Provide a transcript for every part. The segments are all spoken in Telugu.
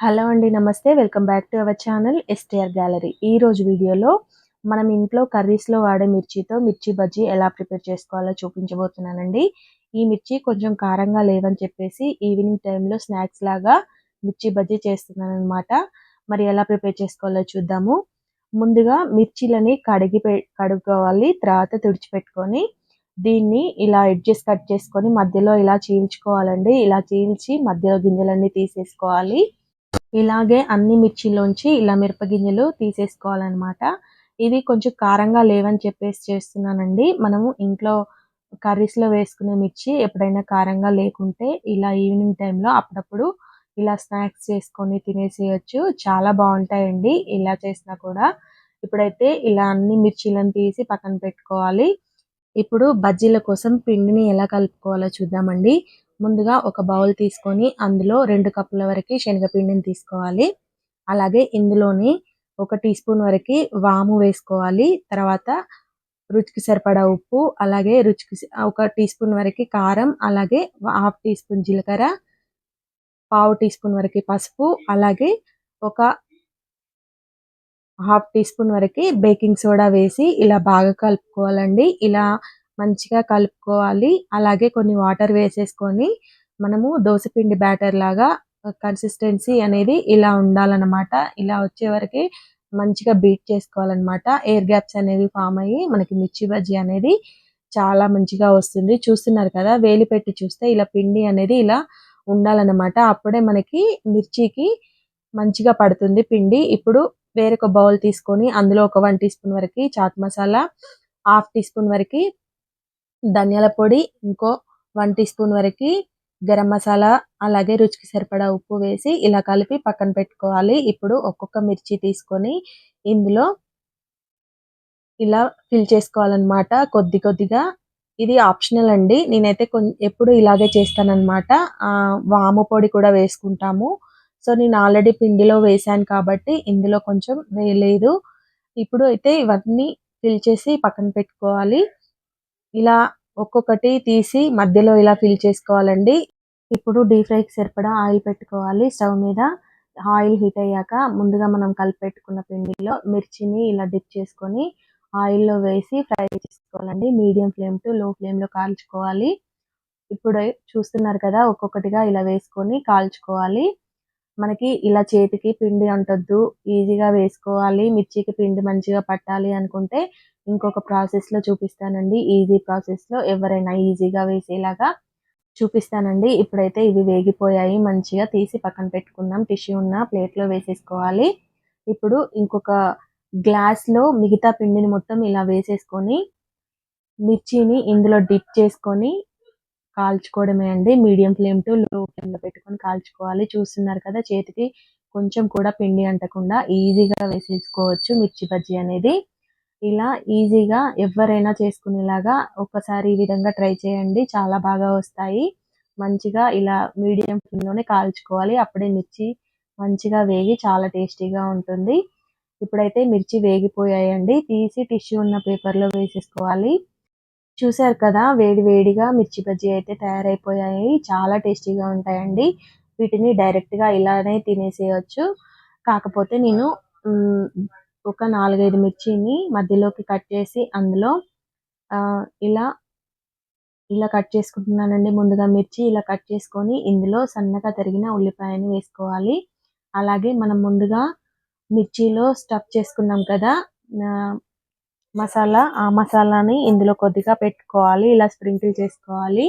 హలో అండి నమస్తే. Welcome back to our channel STR gallery. ఈ రోజు వీడియోలో మనం ఇంట్లో కర్రీస్లో వాడే మిర్చితో మిర్చి బజ్జీ ఎలా ప్రిపేర్ చేసుకోవాలో చూపించబోతున్నానండి. ఈ మిర్చి కొంచెం కారంగా లేవని చెప్పేసి ఈవినింగ్ టైంలో స్నాక్స్ లాగా మిర్చి బజ్జీ చేస్తున్నాను అనమాట మరి ఎలా ప్రిపేర్ చేసుకోవాలో చూద్దాము. ముందుగా మిర్చిలని కడిగి కడుక్కోవాలి. తర్వాత తుడిచిపెట్టుకొని దీన్ని ఇలా ఎడ్జెస్ కట్ చేసుకొని మధ్యలో ఇలా చీల్చుకోవాలండి. ఇలా చీల్చి మధ్యలో గింజలన్నీ తీసేసుకోవాలి. ఇలాగే అన్ని మిర్చిలోంచి ఇలా మిరపగింజలు తీసేసుకోవాలన్నమాట. ఇవి కొంచెం కారంగా లేవని చెప్పేసి చేస్తున్నానండి. మనము ఇంట్లో కర్రీస్లో వేసుకునే మిర్చి ఎప్పుడైనా కారంగా లేకుంటే ఇలా ఈవినింగ్ టైంలో అప్పుడప్పుడు ఇలా స్నాక్స్ చేసుకొని తినేసేయచ్చు. చాలా బాగుంటాయండి ఇలా చేసినా కూడా. ఇప్పుడైతే ఇలా అన్ని మిర్చీలను తీసి పక్కన పెట్టుకోవాలి. ఇప్పుడు బజ్జీల కోసం పిండిని ఎలా కలుపుకోవాలో చూద్దామండి. ముందుగా ఒక బౌల్ తీసుకొని అందులో రెండు కప్పుల వరకు శనగపిండిని తీసుకోవాలి. అలాగే ఇందులోని ఒక టీ స్పూన్ వరకు వాము వేసుకోవాలి. తర్వాత రుచికి సరిపడా ఉప్పు అలాగే రుచికి ఒక టీ స్పూన్ వరకు కారం అలాగే హాఫ్ టీ స్పూన్ జీలకర్ర పావు టీ స్పూన్ వరకు పసుపు అలాగే ఒక హాఫ్ టీ స్పూన్ వరకు బేకింగ్ సోడా వేసి ఇలా బాగా కలుపుకోవాలండి. ఇలా మంచిగా కలుపుకోవాలి. అలాగే కొన్ని వాటర్ వేసేసుకొని మనము దోసపిండి బ్యాటర్ లాగా కన్సిస్టెన్సీ అనేది ఇలా ఉండాలన్నమాట. ఇలా వచ్చే వరకు మంచిగా బీట్ చేసుకోవాలన్నమాట. ఎయిర్ గ్యాప్స్ అనేవి ఫామ్ అయ్యి మనకి మిర్చి బజ్జీ అనేది చాలా మంచిగా వస్తుంది. చూస్తున్నారు కదా వేలి పెట్టి చూస్తే ఇలా పిండి అనేది ఇలా ఉండాలన్నమాట. అప్పుడే మనకి మిర్చికి మంచిగా పడుతుంది పిండి. ఇప్పుడు వేరొక బౌల్ తీసుకొని అందులో ఒక వన్ టీ స్పూన్ వరకు chaat masala half teaspoon వరకు ధనియాల పొడి ఇంకో వన్ టీ స్పూన్ వరకు గరం మసాలా అలాగే రుచికి సరిపడా ఉప్పు వేసి ఇలా కలిపి పక్కన పెట్టుకోవాలి. ఇప్పుడు ఒక్కొక్క మిర్చి తీసుకొని ఇందులో ఇలా ఫిల్ చేసుకోవాలన్నమాట కొద్ది కొద్దిగా. ఇది ఆప్షనల్ అండి. నేనైతే ఎప్పుడు ఇలాగే చేస్తానన్నమాట. వాము పొడి కూడా వేసుకుంటాము. సో నేను ఆల్రెడీ పిండిలో వేసాను కాబట్టి ఇందులో కొంచెం వేయలేదు. ఇప్పుడు అయితే ఇవన్నీ ఫిల్ చేసి పక్కన పెట్టుకోవాలి. ఇలా ఒక్కొక్కటి తీసి మధ్యలో ఇలా ఫిల్ చేసుకోవాలండి. ఇప్పుడు డీప్ ఫ్రైకి సరిపడా ఆయిల్ పెట్టుకోవాలి. స్టవ్ మీద ఆయిల్ హీట్ అయ్యాక ముందుగా మనం కలిపి పెట్టుకున్న పిండిలో మిర్చిని ఇలా డిప్ చేసుకొని ఆయిల్లో వేసి ఫ్రై చేసుకోవాలండి. మీడియం ఫ్లేమ్ టు లో ఫ్లేమ్లో కాల్చుకోవాలి. ఇప్పుడు చూస్తున్నారు కదా ఒక్కొక్కటిగా ఇలా వేసుకొని కాల్చుకోవాలి. మనకి ఇలా చేతికి పిండి అంటొద్దు ఈజీగా వేసుకోవాలి. మిర్చికి పిండి మంచిగా పట్టాలి అనుకుంటే ఇంకొక ప్రాసెస్లో చూపిస్తానండి. ఈజీ ప్రాసెస్లో ఎవరైనా ఈజీగా వేసేలాగా చూపిస్తానండి. ఇప్పుడైతే ఇవి వేగిపోయాయి. మంచిగా తీసి పక్కన పెట్టుకుందాం. టిష్యూ ఉన్న ప్లేట్లో వేసేసుకోవాలి. ఇప్పుడు ఇంకొక గ్లాస్లో మిగతా పిండిని మొత్తం ఇలా వేసేసుకొని మిర్చిని ఇందులో డిప్ చేసుకొని కాల్చుకోవడమే అండి. మీడియం ఫ్లేమ్ టు లో ఫ్లేమ్లో పెట్టుకొని కాల్చుకోవాలి. చూస్తున్నారు కదా చేతికి కొంచెం కూడా పిండి అంటకుండా ఈజీగా వేసేసుకోవచ్చు మిర్చి బజ్జీ అనేది. ఇలా ఈజీగా ఎవరైనా చేసుకునేలాగా ఒక్కసారి ఈ విధంగా ట్రై చేయండి. చాలా బాగా వస్తాయి. మంచిగా ఇలా మీడియం ఫ్లేమ్లోనే కాల్చుకోవాలి. అప్పుడే మిర్చి మంచిగా వేగి చాలా టేస్టీగా ఉంటుంది. ఇప్పుడైతే మిర్చి వేగిపోయాయండి. తీసి టిష్యూ ఉన్న పేపర్లో వేసేసుకోవాలి. చూసారు కదా వేడి వేడిగా మిర్చి బజ్జీ అయితే తయారైపోయాయి. చాలా టేస్టీగా ఉంటాయండి. వీటిని డైరెక్ట్గా ఇలానే తినేసేయచ్చు. కాకపోతే నేను ఒక నాలుగైదు మిర్చిని మధ్యలోకి కట్ చేసి అందులో ఇలా ఇలా కట్ చేసుకుంటున్నానండి. ముందుగా మిర్చి ఇలా కట్ చేసుకొని ఇందులో సన్నగా తరిగిన ఉల్లిపాయని వేసుకోవాలి. అలాగే మనం ముందుగా మిర్చిలో స్టఫ్ చేసుకున్నాం కదా మసాలా ఆ మసాలాని ఇందులో కొద్దిగా పెట్టుకోవాలి. ఇలా స్ప్రింకిల్ చేసుకోవాలి.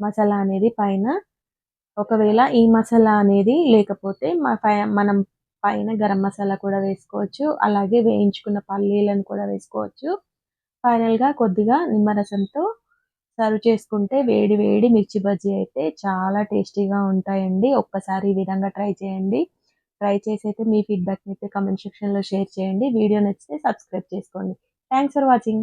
మసాలా అనేది పైన. ఒకవేళ ఈ మసాలా అనేది లేకపోతే మనం పైన గరం మసాలా కూడా వేసుకోవచ్చు. అలాగే వేయించుకున్న పల్లీలను కూడా వేసుకోవచ్చు. ఫైనల్గా కొద్దిగా నిమ్మరసంతో సర్వ్ చేసుకుంటే వేడి వేడి మిర్చి బజ్జీ అయితే చాలా టేస్టీగా ఉంటాయండి. ఒక్కసారి ఈ విధంగా ట్రై చేయండి. ట్రై చేసి అయితే మీ ఫీడ్బ్యాక్ని అయితే కమెంట్ సెక్షన్లో షేర్ చేయండి. వీడియో నచ్చితే సబ్స్క్రైబ్ చేసుకోండి. Thanks for watching